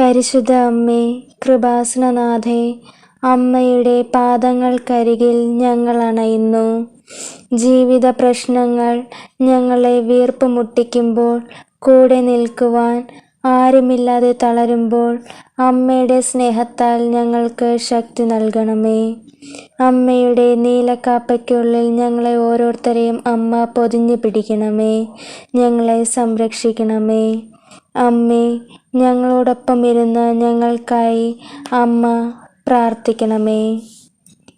പരിശുദ്ധ അമ്മേ കൃപാസനനാഥേ അമ്മയുടെ പാദങ്ങൾക്കരികിൽ ഞങ്ങൾ അണയുന്നു. ജീവിത പ്രശ്നങ്ങൾ ഞങ്ങളെ വീർപ്പ് മുട്ടിക്കുമ്പോൾ കൂടെ നിൽക്കുവാൻ ആരുമില്ലാതെ തളരുമ്പോൾ അമ്മയുടെ സ്നേഹത്താൽ ഞങ്ങൾക്ക് ശക്തി നൽകണമേ. അമ്മയുടെ നീലക്കാപ്പയ്ക്കുള്ളിൽ ഞങ്ങളെ ഓരോരുത്തരെയും അമ്മ പൊതിഞ്ഞു പിടിക്കണമേ. ഞങ്ങളെ സംരക്ഷിക്കണമേ. അമ്മേ ഞങ്ങളോടൊപ്പം ഇരുന്ന് ഞങ്ങൾക്കായി അമ്മ പ്രാർത്ഥിക്കണമേ.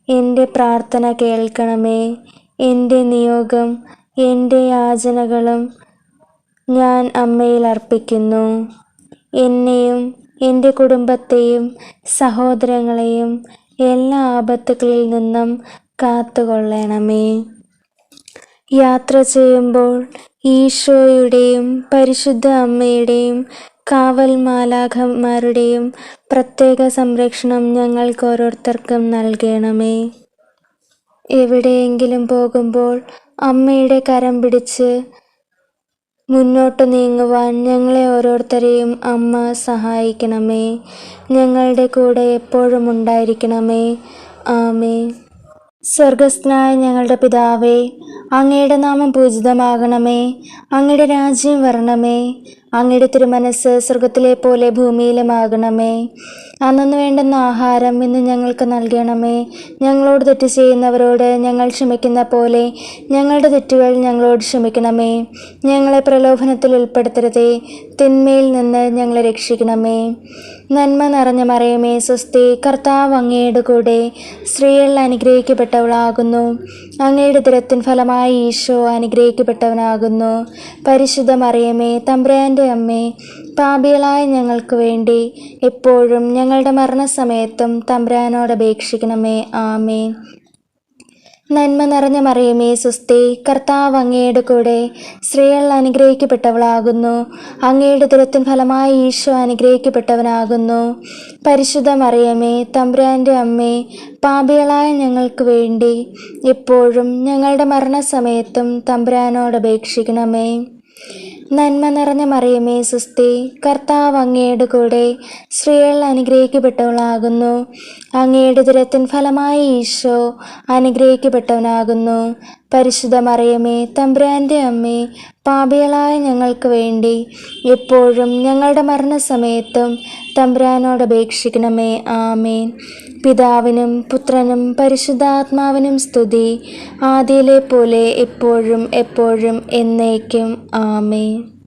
എന്റെ പ്രാർത്ഥന കേൾക്കണമേ. എന്റെ നിയോഗം എന്റെ യാചനകളും ഞാൻ അമ്മയിൽ അർപ്പിക്കുന്നു. എന്നെയും എന്റെ കുടുംബത്തെയും സഹോദരങ്ങളെയും എല്ലാ ആപത്തുകളിൽ നിന്നും കാത്തുകൊള്ളണമേ. യാത്ര ചെയ്യുമ്പോൾ ഈശോയുടെയും പരിശുദ്ധ അമ്മയുടെയും കാവൽ മാലാഖമാരുടെയും പ്രത്യേക സംരക്ഷണം ഞങ്ങൾക്ക് ഓരോരുത്തർക്കും നൽകണമേ. എവിടെയെങ്കിലും പോകുമ്പോൾ അമ്മയുടെ കരം പിടിച്ച് മുന്നോട്ട് നീങ്ങുവാൻ ഞങ്ങളെ ഓരോരുത്തരെയും അമ്മ സഹായിക്കണമേ. ഞങ്ങളുടെ കൂടെ എപ്പോഴും ഉണ്ടായിരിക്കണമേ. ആമേ സ്വർഗസ്നായ ഞങ്ങളുടെ പിതാവേ അങ്ങയുടെ നാമം പൂജിതമാകണമേ. അങ്ങയുടെ രാജ്യം വരണമേ. അങ്ങയുടെ തിരുമനസ് സ്വർഗത്തിലെ പോലെ ഭൂമിയിലുമാകണമേ. അന്നു വേണ്ടുന്ന ആഹാരം ഇന്ന് ഞങ്ങൾക്ക് നൽകണമേ. ഞങ്ങളോട് തെറ്റ് ചെയ്യുന്നവരോട് ഞങ്ങൾ ക്ഷമിക്കുന്ന പോലെ ഞങ്ങളുടെ തെറ്റുകൾ ഞങ്ങളോട് ക്ഷമിക്കണമേ. ഞങ്ങളെ പ്രലോഭനത്തിൽ ഉൾപ്പെടുത്തരുതേ. തിന്മയിൽ നിന്ന് ഞങ്ങളെ രക്ഷിക്കണമേ. നന്മ നിറഞ്ഞ മറയമേ സ്വസ്തി കർത്താവ് അങ്ങയുടെ കൂടെ സ്ത്രീകളിൽ അനുഗ്രഹിക്കപ്പെട്ടവളാകുന്നു. അങ്ങയുടെ ദുരത്തിൻ ഫലമായി ഈശോ അനുഗ്രഹിക്കപ്പെട്ടവനാകുന്നു. പരിശുദ്ധ മറിയമേ അമ്മേ പാപികളായ ഞങ്ങൾക്ക് വേണ്ടി എപ്പോഴും ഞങ്ങളുടെ മരണസമയത്തും തമ്പ്രാനോട് അപേക്ഷിക്കണമേ. ആമേ നന്മ നിറഞ്ഞ മറിയമേ സുസ്തി കർത്താവ് അങ്ങയുടെ കൂടെ സ്ത്രീകൾ അനുഗ്രഹിക്കപ്പെട്ടവളാകുന്നു. അങ്ങയുടെ ദുരത്തിൻ ഫലമായി ഈശോ അനുഗ്രഹിക്കപ്പെട്ടവനാകുന്നു. പരിശുദ്ധ മറിയമേ തമ്പുരാന്റെ അമ്മേ പാപികളായ ഞങ്ങൾക്ക് വേണ്ടി എപ്പോഴും ഞങ്ങളുടെ മരണസമയത്തും തമ്പുരാനോട് അപേക്ഷിക്കണമേ. നന്മ നിറഞ്ഞ മറിയമേ സുസ്തി കർത്താവ് അങ്ങയുടെ കൂടെ സ്ത്രീകൾ അനുഗ്രഹിക്കപ്പെട്ടവളാകുന്നു. അങ്ങയുടെ ദുരത്തിൻ ഫലമായി ഈശോ അനുഗ്രഹിക്കപ്പെട്ടവനാകുന്നു. പരിശുദ്ധ മറിയമേ തമ്പുരാന്റെ അമ്മേ പാപികളായ ഞങ്ങൾക്ക് വേണ്ടി എപ്പോഴും ഞങ്ങളുടെ മരണസമയത്തും തമ്പുരാനോട് അപേക്ഷിക്കണമേ. ആമേൻ. പിതാവിനും പുത്രനും പരിശുദ്ധാത്മാവിനും സ്തുതി. ആദ്യയിലെ പോലെ എപ്പോഴും എപ്പോഴും എന്നേക്കും. ആമേൻ.